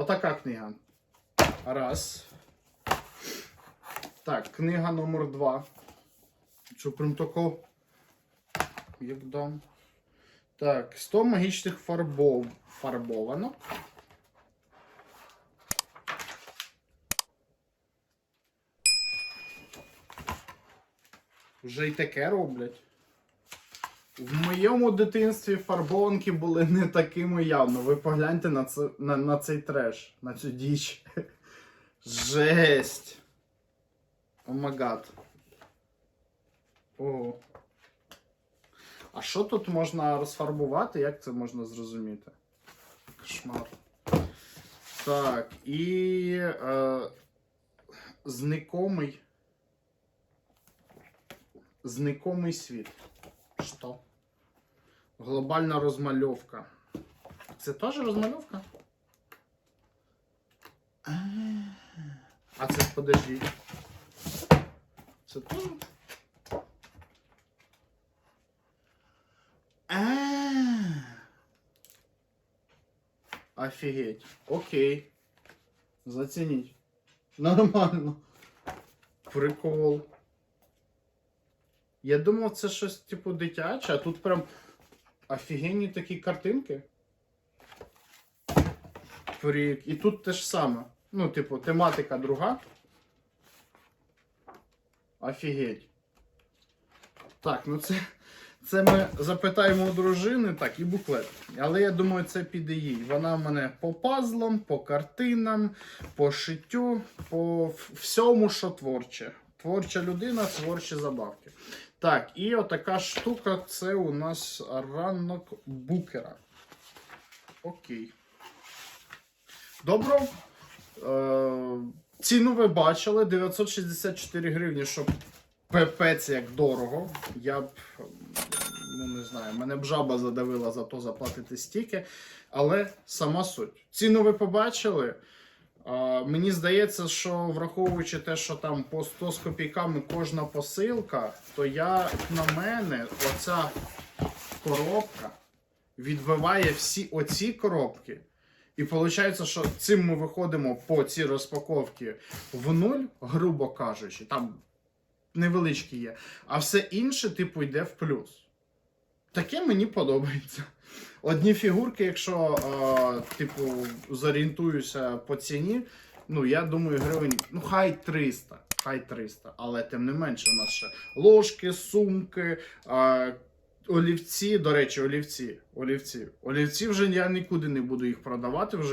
Отака книга. Раз. Так, книга номер два. Що прям тако. Як дам. Так, 100 магічних фарбов... фарбованок. Вже й таке роблять. В моєму дитинстві фарбованки були не такими явно. Ви погляньте на, це, на, на цей треш, на цю діч. Жесть. Омагад. Ого. А що тут можна розфарбувати? Як це можна зрозуміти? Кошмар. Так, і е, зникомий. Зникомий світ. Глобальна розмальовка. Це теж розмальовка? А, це подождіть. Це теж? Офігеть. Окей. Зацініть. Нормально. Прикол. Я думав, це щось типу дитяче, а тут прям офігенні такі картинки. І тут те ж саме. Ну, типу, тематика друга. Офігеть. Так, ну це. Це ми запитаємо у дружини, так, і буклет. Але я думаю, це піде їй. Вона в мене по пазлам, по картинам, по шиттю, по всьому, що творче. Творча людина, творчі забавки. Так, і отака штука це у нас ранок букера. Окей. Добро. Е, ціну ви бачили 964 гривні, щоб пепець як дорого. Я б, ну не знаю, мене б жаба задавила за то заплатити стільки. Але сама суть. Ціну ви побачили. Мені здається, що враховуючи те, що там по 100 з копійками кожна посилка, то я на мене оця коробка відбиває всі оці коробки. І виходить, що цим ми виходимо по цій розпаковці в нуль, грубо кажучи, там невеличкі є, а все інше, типу, йде в плюс. Таке мені подобається. Одні фігурки, якщо, е, типу, зорієнтуюся по ціні, ну, я думаю, гривень, ну, хай 300, хай 300, але тим не менше, у нас ще ложки, сумки, е, олівці, до речі, олівці, олівці. Олівці вже я нікуди не буду їх продавати вже.